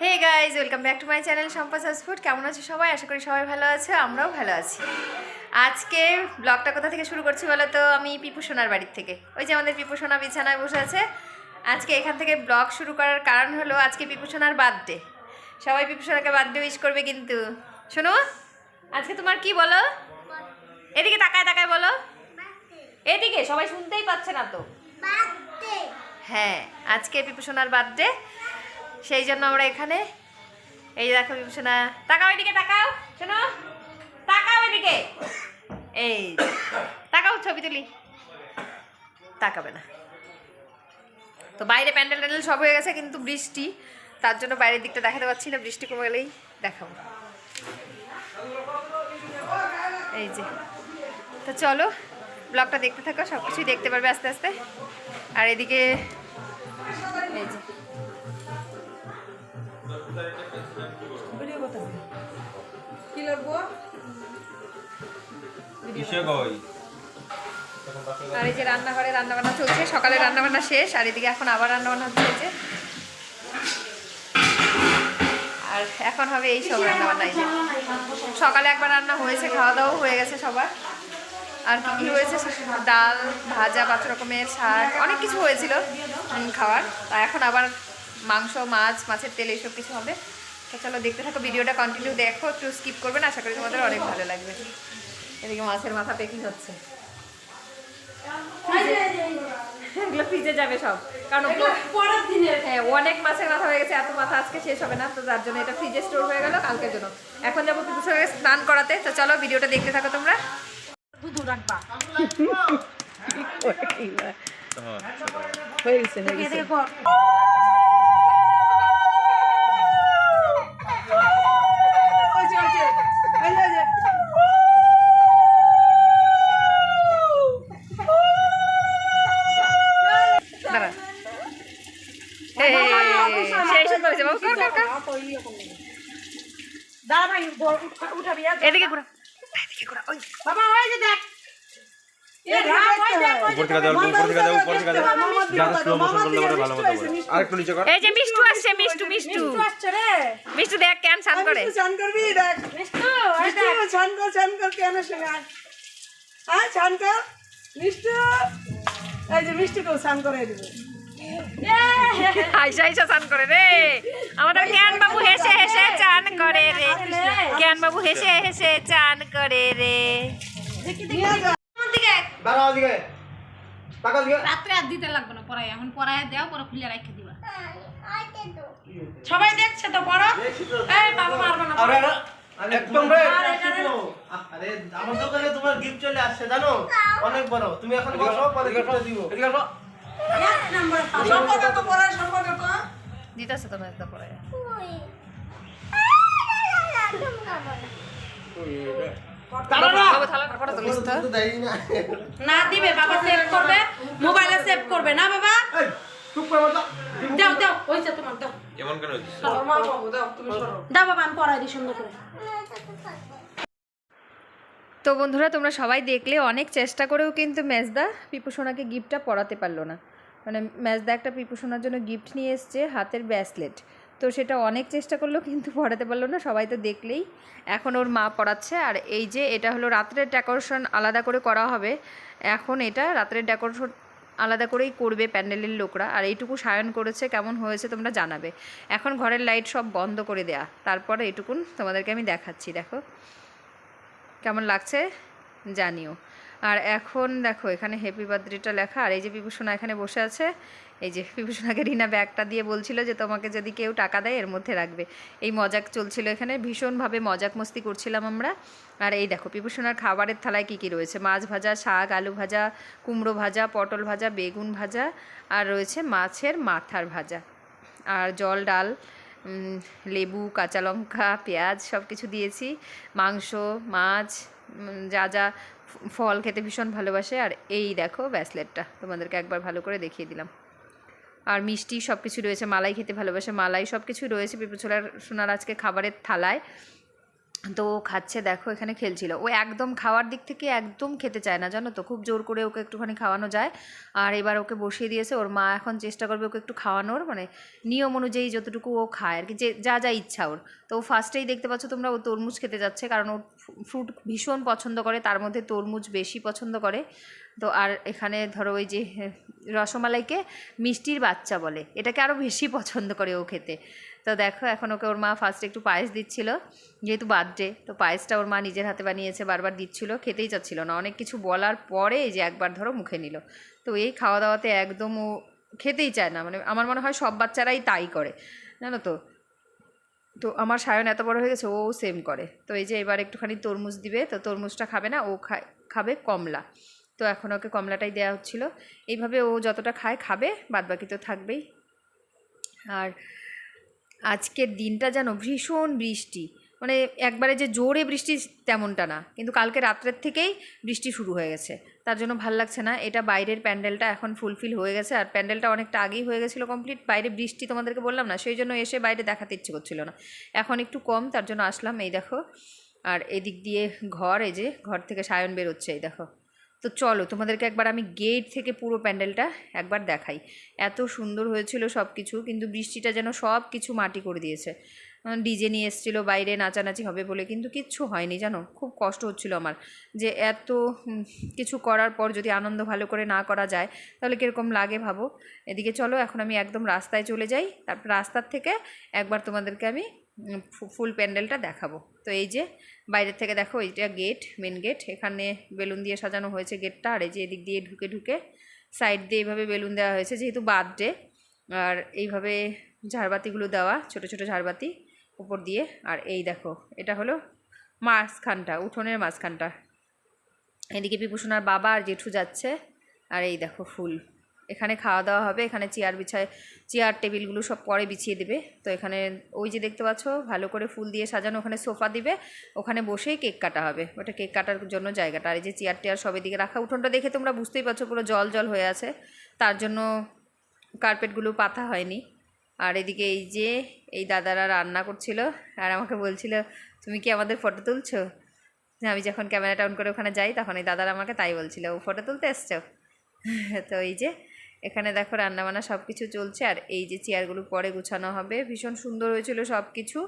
Hey guys welcome back to my channel Sampa food কেমন আছো সবাই? আশা করি সবাই ভালো আছে আমরাও ভালো আছি। আজকে ব্লগটা কোথা থেকে শুরু করছি বলো তো? আমি পিপু সোনার বাড়ির থেকে। ওই যে আমাদের পিপু সোনা বিছানায় বসে আছে। আজকে এখান থেকে ব্লগ শুরু করার কারণ হলো আজকে পিপু সোনার বার্থডে সবাই পিপু সোনাকে বার্থডে উইশ করবে কিন্তু। শোনো আজকে তোমার কি বলো? এদিকে তাকায় তাকায় বলো। এদিকে সবাই শুনতেই পাচ্ছে না তো। হ্যাঁ আজকে পিপুসোনার বার্থডে সেই জন্য আমরা এখানে, এই দেখো পিপুসোনা তাকাও এদিকে, তাকাও, শোনো, তাকাও এদিকে। এই, তাকাও, ছবি তুলি। তাকাবে না। তো বাইরে প্যান্ডেল ট্যান্ডেল সব হয়ে গেছে, কিন্তু বৃষ্টি, তার জন্য বাইরের দিকটা দেখাতে পাচ্ছি না, বৃষ্টি কমে গেলেই দেখাবো। এই যে, তো চলো, ব্লগটা দেখতে থাকো সব কিছুই দেখতে পারবে আস্তে আস্তে। আর এদিকে, এই যে কিসে আর এই যে রান্নাঘরে রান্নাবান্না চলছে সকালে রান্নাবান্না শেষ আর এদিকে এখন আবার রান্নাবান্না চলছে। আর এখন হবে এই সব রান্নাবান্না সকালে একবার রান্না হয়েছে খাওয়া দাওয়াও হয়ে গেছে সবার। আর কি কি হয়েছে? ডাল ভাজা পাঁচ রকমের শাক অনেক কিছু হয়েছিল খাওয়ার। তা এখন আবার মাংস মাছ মাছের তেল এইসব কিছু হবে। তো চলো দেখতে থাকো ভিডিওটা কন্টিনিউ দেখো একটু স্কিপ করবে না আশা করি তোমাদের অনেক ভালো লাগবে। এদিকে মাছের মাথা পেকিং হচ্ছে। এগুলো ফ্রিজে যাবে সব। কারণ হ্যাঁ অনেক মাছের মাথা হয়ে গেছে এত মাথা আজকে শেষ হবে না তো তার জন্য এটা ফ্রিজে স্টোর হয়ে গেল কালকের জন্য। এখন যাব পুকুর স্নান করাতে তো চলো ভিডিওটা দেখতে থাকো তোমরা। হয়ে গেছে হয়ে গেছে। এদিকে ঘোরা। এদিকে ঘোরা ওই। বাবা ওই যে দেখ। এই যে মিষ্টু আসছে মিষ্টু মিষ্টু। মিষ্টু আসছে রে। মিষ্টু দেখ কেন স্নান করে। করবি দেখ। মিষ্টু চান কর কেন সঙ্গে আয় আয় কর। মিষ্টু এই যে মিষ্টিকেও চান করে দিব। আইসা আইসা স্নান করে রে। আমাদের জ্ঞান বাবু হেসে হেসে চান করে রে। জ্ঞান বাবু হেসে হেসে চান করে রে। রাত্রে আর দিতে লাগবে না এখন পড়ায় দেও পরে খুলে রেখে দিবা। সবাই দেখছে তো পড়ো। এই বাবা মারবে না একদম রে। আরে আমার দোকানে তোমার গিফট চলে আসছে জানো? অনেক বড়। তুমি এখন বসো পরে দিব। এক নম্বরে। তো পড়ার সম্পর্ক তো দিতেছে তো মেজদা পরে। না। দিবে বাবা সেভ করবে মোবাইলে সেভ করবে না বাবা? এই চুপ দাও দাও তোমার এমন কেন দাও বাবা আমি পড়াই দিই সুন্দর করে। তো বন্ধুরা, তোমরা সবাই দেখলে অনেক চেষ্টা করেও কিন্তু মেজদা পিপুসোনাকে গিফটটা পড়াতে পারল না। মানে মেজদা একটা পিপুসোনার জন্য গিফট নিয়ে এসছে হাতের ব্যাসলেট তো সেটা অনেক চেষ্টা করলেও কিন্তু পরাতে পারল না, সবাই তো দেখলেই। এখন ওর মা পড়াচ্ছে আর এই যে এটা হলো রাত্রের ডেকোরেশন আলাদা করে করা হবে। এখন এটা রাত্রের ডেকোরেশন আলাদা করেই করবে প্যান্ডেলের লোকরা আর এইটুকু সায়ন করেছে, কেমন হয়েছে তোমরা জানাবে। এখন ঘরের লাইট সব বন্ধ করে দেয়া। তারপরে এইটুকুন তোমাদেরকে আমি দেখাচ্ছি, দেখো। কেমন লাগছে জানিও। আর এখন দেখো, এখানে হ্যাপি বার্থডেটা লেখা। আর এই যে বিভূষণা এখানে বসে আছে, এই যে বিভূষণাকে রিনা ব্যাগটা দিয়ে বলছিল যে তোমাকে যদি কেউ টাকা দেয়, এর মধ্যে রাখবে। এই মজাক চলছিল এখানে, ভীষণভাবে মজাক মস্তি করছিলাম আমরা। আর এই দেখো, বিভূষণার খাবারের থালায় কী কী রয়েছে? মাছ ভাজা, শাক, আলু ভাজা, কুমড়ো ভাজা, পটল ভাজা, বেগুন ভাজা, আর রয়েছে মাছের মাথার ভাজা। আর জল, ডাল লেবু, কাঁচা লঙ্কা, পেঁয়াজ সব কিছু দিয়েছি। মাংস, মাছ যা যা ফল খেতে ভীষণ ভালোবাসে। আর এই দেখো ব্যাসলেটটা, তোমাদেরকে একবার ভালো করে দেখিয়ে দিলাম। আর মিষ্টি সব কিছু রয়েছে, মালাই খেতে ভালোবাসে, মালাই সব কিছু রয়েছে পিপুছোলার সোনার আজকে খাবারের থালায়। তো ও খাচ্ছে, দেখো এখানে খেলছিল। ও একদম খাওয়ার দিক থেকে একদম খেতে চায় না, জানো তো? খুব জোর করে ওকে একটুখানি খাওয়ানো যায়। আর এবার ওকে বসিয়ে দিয়েছে, ওর মা এখন চেষ্টা করবে ওকে একটু খাওয়ানোর মানে নিয়ম অনুযায়ী যতটুকু ও খায়, আর কি, যে, যা যা ইচ্ছা ওর। তো ও ফার্স্টেই দেখতে পাচ্ছ তোমরা, ও তরমুজ খেতে যাচ্ছে, কারণ ও ফ্রুট ভীষণ পছন্দ করে, তার মধ্যে তরমুজ বেশি পছন্দ করে। তো আর এখানে ধরো ওই যে, রসমালাইকে মিষ্টির বাচ্চা বলে, এটাকে আরও বেশি পছন্দ করে ও খেতে। তো দেখো, এখন ওকে ওর মা ফার্স্টে একটু পায়েস দিচ্ছিল, যেহেতু বার্থডে তো পায়েসটা ওর মা নিজের হাতে বানিয়েছে, বারবার দিচ্ছিল, খেতেই চাচ্ছিল না। অনেক কিছু বলার পরে যে একবার ধরো মুখে নিল। তো এই খাওয়া দাওয়াতে একদম ও খেতেই চায় না মানে আমার মনে হয় সব বাচ্চারাই তাই করে, জানো তো? তো আমার সায়ন এত বড় হয়ে গেছে, ও সেম করে। তো এই যে এবার একটুখানি তরমুজ দিবে, তো তরমুজটা খাবে না, ও খায়, খাবে কমলা। তো এখন ওকে কমলাটাই দেওয়া হচ্ছিল। এইভাবে ও যতটা খায়, খাবে, বাদবাকি তো থাকবেই। আর আজকের দিনটা যেন ভীষণ বৃষ্টি। মানে একবারে যে জোরে বৃষ্টি তেমনটা না, কিন্তু কালকে রাত্রের থেকেই বৃষ্টি শুরু হয়ে গেছে। তার জন্য ভালো লাগছে না। এটা বাইরের প্যান্ডেলটা এখন ফুলফিল হয়ে গেছে, আর প্যান্ডেলটা অনেকটা আগেই হয়ে গেছিল কমপ্লিট। বাইরে বৃষ্টি তোমাদেরকে বললাম না, সেই জন্য এসে বাইরে দেখাতে ইচ্ছে করছিল না। এখন একটু কম, তার জন্য আসলাম, এই দেখো। আর এদিক দিয়ে ঘর, এই যে ঘর থেকে সায়ন বেরোচ্ছে, এই দেখো। তো চলো তোমাদেরকে একবার আমি গেট থেকে পুরো প্যান্ডেলটা একবার দেখাই। এত সুন্দর হয়েছিল সব কিছু কিন্তু বৃষ্টিটা যেন সব কিছু মাটি করে দিয়েছে। ডিজে নিয়ে এসেছিল, বাইরে নাচানাচি হবে বলে, কিন্তু কিচ্ছু হয়নি, জানো? খুব কষ্ট হচ্ছিল আমার যে এত কিছু করার পর যদি আনন্দ ভালো করে না করা যায়, তাহলে কীরকম লাগে ভাবো? এদিকে চলো, এখন আমি একদম রাস্তায় চলে যাই। তারপর রাস্তার থেকে একবার তোমাদেরকে আমি ফুল প্যান্ডেলটা দেখাবো। তো এই যে বাইরের থেকে দেখো এইটা গেট মেন গেট এখানে বেলুন দিয়ে সাজানো হয়েছে গেটটা। আর এই যে এদিক দিয়ে ঢুকে ঢুকে সাইড দিয়ে এইভাবে বেলুন দেওয়া হয়েছে, যেহেতু বার্থডে, আর এইভাবে ঝাড়বাতিগুলো দেওয়া, ছোট ছোট ঝাড়বাতি উপর দিয়ে। আর এই দেখো, এটা হলো মাঝখানটা, উঠোনের মাঝখানটা। এদিকে বিভূষণার বাবা আর জেঠু যাচ্ছে, আর এই দেখো ফুল। এখানে খাওয়া দাওয়া হবে, এখানে চেয়ার বিছায়, চেয়ার টেবিলগুলো সব পরে বিছিয়ে দেবে। তো এখানে ওই যে দেখতে পাচ্ছ, ভালো করে ফুল দিয়ে সাজানো, ওখানে সোফা দিবে, ওখানে বসেই কেক কাটা হবে। ওটা কেক কাটার জন্য জায়গাটা। আর এই যে চেয়ার টেয়ার সব এদিকে রাখা, উঠোনটা দেখে তোমরা বুঝতেই পারছ পুরো জল জল হয়ে আছে। তার জন্য কার্পেটগুলো পাতা হয়নি। আর এদিকে এই যে, এই দাদারা রান্না করছিল, আর আমাকে বলছিল, তুমি কি আমাদের ফটো তুলছো? আমি যখন ক্যামেরাটা অন করে ওখানে যাই, তখন এই দাদারা আমাকে তাই বলছিল, ও ফটো তুলতে এসছো? তো এই যে এখানে দেখো রান্নাবান্না সব কিছু চলছে, আর এই যে চেয়ারগুলো পরে গুছানো হবে। ভীষণ সুন্দর হয়েছিল সব কিছু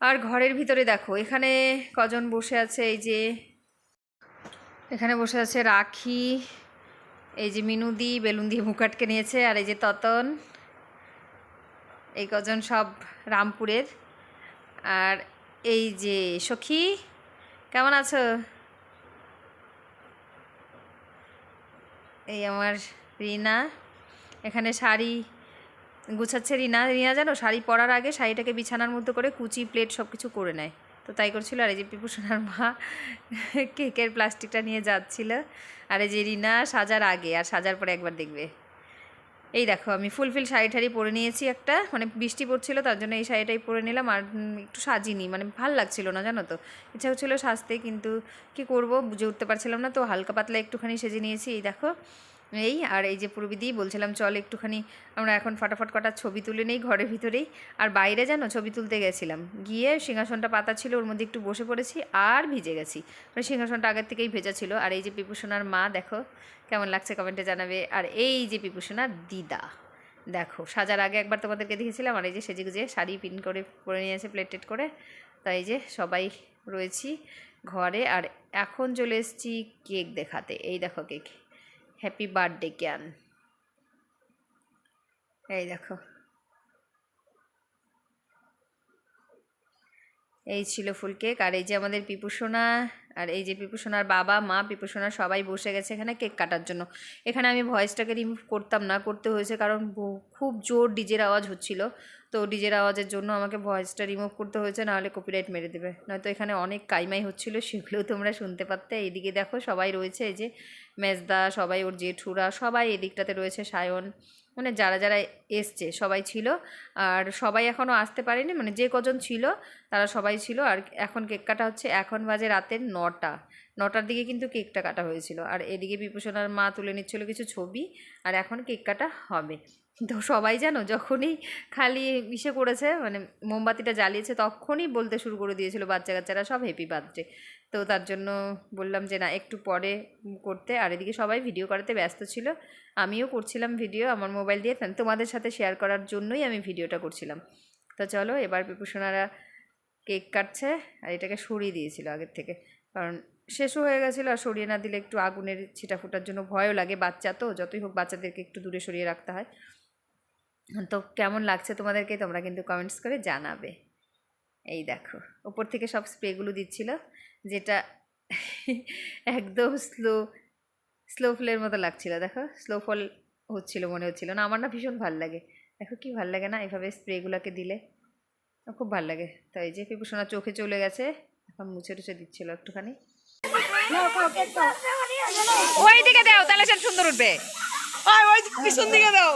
আর ঘরের ভিতরে দেখো, এখানে কজন বসে আছে? এই যে, এখানে বসে আছে রাখি, এই যে মিনুদি, বেলুন দিয়ে মুখ আটকে নিয়েছে, আর এই যে ততন। এই কজন সব রামপুরের। আর এই যে সখী, কেমন আছো? এই আমার রিনা। এখানে শাড়ি গুছাচ্ছে রিনা। রিনা জানো, শাড়ি পরার আগে শাড়িটাকে বিছানার মধ্যে করে কুচি, প্লেট সব কিছু করে নেয়। তো তাই করছিল আর এই যে পিপুসোনার মা কেকের প্লাস্টিকটা নিয়ে যাচ্ছিল। আর এই যে রিনা সাজার আগে, আর সাজার পরে একবার দেখবে। এই দেখো, আমি ফুলফিল শাড়ি ঠাড়ি পরে নিয়েছি একটা মানে বৃষ্টি পড়ছিল, তার জন্য এই শাড়িটাই পরে নিলাম আর একটু সাজিনি মানে ভালো লাগছিল না, জানো তো? ইচ্ছা হচ্ছিল সাজতে, কিন্তু কি করব? বুঝে উঠতে পারছিলাম না, তো হালকা পাতলা একটুখানি সেজে নিয়েছি, এই দেখো। এই, আর এই যে পূর্বিদি বলছিলাম, চল একটুখানি আমরা এখন ফটাফট কটা ছবি তুলে নেই ঘরের ভিতরেই। আর বাইরে জানো, ছবি তুলতে গেছিলাম। গিয়ে সিংহাসনটা পাতা ছিল, ওর মধ্যে একটু বসে পড়েছি আর ভিজে গেছি। মানে সিংহাসনটা আগের থেকেই ভেজা ছিল। আর এই যে পিপুসোনার মা, দেখো কেমন লাগছে কমেন্টে জানাবে। আর এই যে পিপুসোনার দিদা, দেখো সাজার আগে একবার তোমাদেরকে দেখেছিলাম আর এই যে সেজে গুজে শাড়ি পিন করে, পরে নিয়েছে প্লেটেড করে, তাই যে সবাই রয়েছি ঘরে। আর এখন চলে এসেছি কেক দেখাতে। এই দেখো কেক। হ্যাপি বার্থডে ক্যান এই দেখো। এই ছিল ফুল কেক। আর এই যে আমাদের পিপুসোনা আর এই যে পিপুসোনার বাবা, মা পিপুসোনার সবাই বসে গেছে এখানে কেক কাটার জন্য। এখানে আমি ভয়েসটাকে রিমুভ করতাম না, করতে হয়েছে কারণ খুব জোর ডিজের আওয়াজ হচ্ছিল। তো ডিজের আওয়াজের জন্য আমাকে ভয়েসটা রিমুভ করতে হয়েছে, নাহলে কপিরাইট মেরে দেবে। নয়তো এখানে অনেক কাইমাই হচ্ছিল সেগুলোও তোমরা শুনতে পারতে। এইদিকে দেখো সবাই রয়েছে, এই যে মেজদা, সবাই ওর জেঠুরা, সবাই এদিকটাতে রয়েছে, সায়ন মানে যারা যারা এসছে, সবাই ছিল। আর সবাই এখনও আসতে পারেনি মানে যে কজন ছিল, তারা সবাই ছিল। আর এখন কেক কাটা হচ্ছে, এখন বাজে রাতের নটা। নটার দিকে কিন্তু কেকটা কাটা হয়েছিল। আর এদিকে বিভূষণার মা তুলে নিচ্ছিল কিছু ছবি, আর এখন কেক কাটা হবে। তো সবাই জানো যখনই খালি ইসে করেছে মানে মোমবাতিটা জ্বালিয়েছে তখনই বলতে শুরু করে দিয়েছিল বাচ্চা কাচ্চারা সব হ্যাপি বার্থডে তো তার জন্য বললাম যে, না, একটু পরে করতে। আর এদিকে সবাই ভিডিও করাতে ব্যস্ত ছিল। আমিও করছিলাম ভিডিও আমার মোবাইল দিয়ে। তোমাদের সাথে শেয়ার করার জন্যই আমি ভিডিওটা করছিলাম। তো চলো, এবার বিভূষণারা কেক কাটছে আর এটাকে সরিয়ে দিয়েছিল আগের থেকে। কারণ শেষও হয়ে গেছিল আর সরিয়ে না দিলে একটু আগুনের ছিটা ফোটার জন্য ভয়ও লাগে। বাচ্চা তো, যতই হোক বাচ্চাদেরকে একটু দূরে সরিয়ে রাখতে হয়। তো কেমন লাগছে তোমাদেরকে তোমরা কিন্তু কমেন্টস করে জানাবে। এই দেখো ওপর থেকে সব স্প্রেগুলো দিচ্ছিল, যেটা একদম স্লো স্লো ফলের মতো লাগছিল। দেখো স্লো ফল হচ্ছিল, মনে হচ্ছিল না, আমার না ভীষণ ভালো লাগে। দেখো কি ভালো লাগে না, এভাবে স্প্রেগুলোকে দিলে। খুব ভালো লাগে। তো এই যে পিপুসোনা চোখে চলে গেছে, এখন মুছে টুছে দিচ্ছিল একটুখানি। ওই দিকে দাও, তাহলে সুন্দর উঠবে। ওই ওই পিছন দিকে দাও।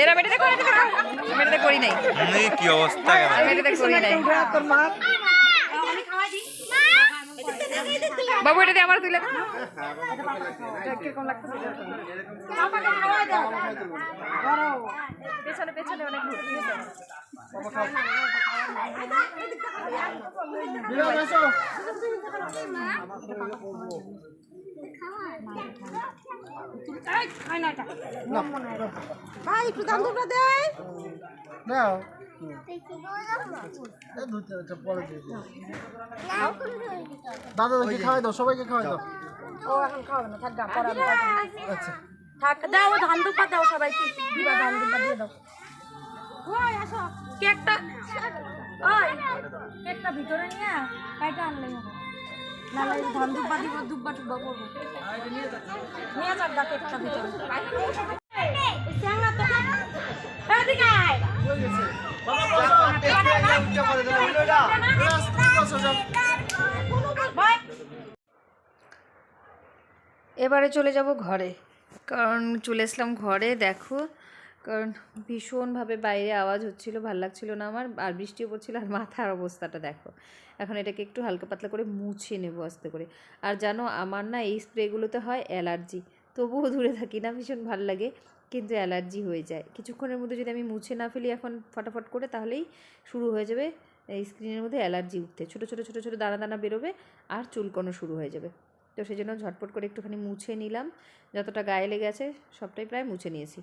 এরা মেয়েটা করে মেয়েটা করি নাই। কি অবস্থা মেয়েটা করি নাই। তোর মা বাবু এটা দিয়ে আমার তুলে পেছনে পেছনে অনেক? ভাই একটু দাম দুটো দেয় দাদা দেখি খাওয়াই দাও সবাইকে খাওয়াই দাও ও এখন খাওয়াবে না থাক গা আমি খাব। থাক দাও ধান দুপা দাও সবাইকে দিবা ধান দুপা দিয়ে দাও কেকটা ওই কেকটা ভিতরে নিয়ে কাইটা আনলে হবে। নাহলে এই দুব্বা দিব দুব্বা টুব্বা করব। নিয়ে যাক গা কেকটা ভিতরে। এবারে চলে যাব ঘরে। কারণ চলে আসলাম ঘরে দেখো। কারণ ভীষণভাবে বাইরে আওয়াজ হচ্ছিল, ভালো লাগছিল না আমার, আর বৃষ্টিও পড়ছিল আর মাথার অবস্থাটা দেখো। এখন এটাকে একটু হালকা পাতলা করে মুছে নেব আস্তে করে। আর জানো, আমার না এই স্প্রেগুলোতে হয় অ্যালার্জি। তবুও দূরে থাকি না, ভীষণ ভালো লাগে, কিন্তু অ্যালার্জি হয়ে যায়। কিছুক্ষণের মধ্যে যদি আমি মুছে না ফেলি এখন ফটাফট করে, তাহলেই শুরু হয়ে যাবে, এই স্ক্রিনের মধ্যে অ্যালার্জি উঠতে। ছোটো ছোটো ছোটো ছোটো দানা দানা বেরোবে আর চুলকোনো শুরু হয়ে যাবে। তো সেই জন্য ঝটপট করে একটুখানি মুছে নিলাম। যতটা গায়ে লেগে আছে সবটাই প্রায় মুছে নিয়েছি।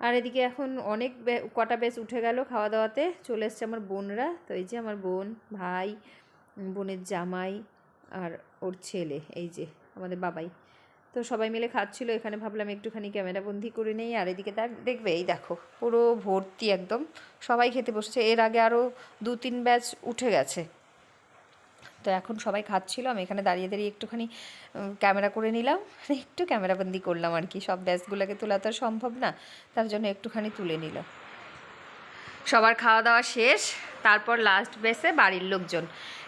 আর এদিকে এখন অনেক কটা বেশ উঠে গেল খাওয়া দাওয়াতে চলে এসছে আমার বোনরা। তো এই যে আমার বোন, ভাই, বোনের জামাই আর ওর ছেলে, এই যে আমাদের বাবাই। তো সবাই মিলে খাচ্ছিল, এখানে ভাবলাম একটুখানি ক্যামেরা বন্দি করে নেই। আর এদিকে তার, দেখবে, এই দেখো, পুরো ভর্তি একদম। সবাই খেতে বসেছে। এর আগে আরও দু তিন ব্যাচ উঠে গেছে। তো এখন সবাই খাচ্ছিল, আমি এখানে দাঁড়িয়ে দাঁড়িয়ে একটুখানি ক্যামেরা করে নিলাম। একটু ক্যামেরাবন্দি করলাম আর কি, সব ব্যাচগুলোকে তোলা তো সম্ভব না, তার জন্য একটুখানি তুলে নিলাম সবার খাওয়া দাওয়া শেষ, তারপর লাস্ট ব্যাচে বাড়ির লোকজন।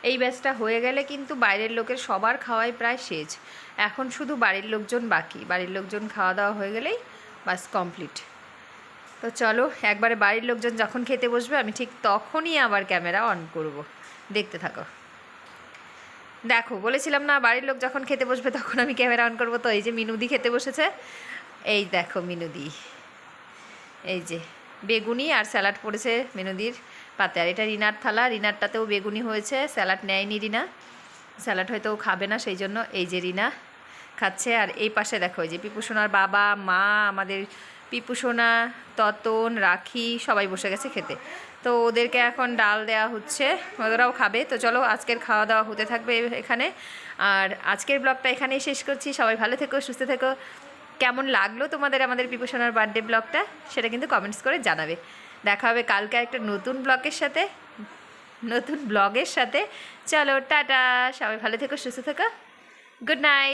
এই ব্যাচটা হয়ে গেলে কিন্তু বাইরের লোকের সবার খাওয়াই প্রায় শেষ। এখন শুধু বাড়ির লোকজন বাকি, বাড়ির লোকজন খাওয়া দাওয়া হয়ে গেলেই বাস কমপ্লিট তো চলো, একবারে বাড়ির লোকজন যখন খেতে বসবে, আমি ঠিক তখনই আবার ক্যামেরা অন করব। দেখতে থাকো। দেখো, বলেছিলাম না, বাড়ির লোক যখন খেতে বসবে তখন আমি ক্যামেরা অন করব, তো এই যে মিনুদি খেতে বসেছে। এই দেখো মিনুদি। এই যে বেগুনি আর স্যালাড পড়েছে মিনুদির পাতে। আর এটা রিনার থালা, রিনারটাতেও বেগুনি হয়েছে, স্যালাড নেয়নি রিনা। স্যালাড হয়তো খাবে না, সেই জন্য এই যে রিনা খাচ্ছে। আর এই পাশে দেখো, এই যে পিপুসোনার বাবা, মা, আমাদের পিপুসোনা ততন, রাখি, সবাই বসে গেছে খেতে। তো ওদেরকে এখন ডাল দেওয়া হচ্ছে ওদেরাও খাবে। তো চলো, আজকের খাওয়া দাওয়া হতে থাকবে এখানে। আর আজকের ব্লগটা এখানেই শেষ করছি। সবাই ভালো থেকো, সুস্থ থেকো। কেমন লাগল তোমাদের আমাদের পিপুসোনার বার্থডে ব্লগটা, সেটা কিন্তু কমেন্টস করে জানাবে। দেখা হবে কালকে একটা নতুন ব্লগের সাথে, নতুন ব্লগের সাথে। চলো, টাটা! সবাই ভালো থেকো, সুস্থ থেকো। Good night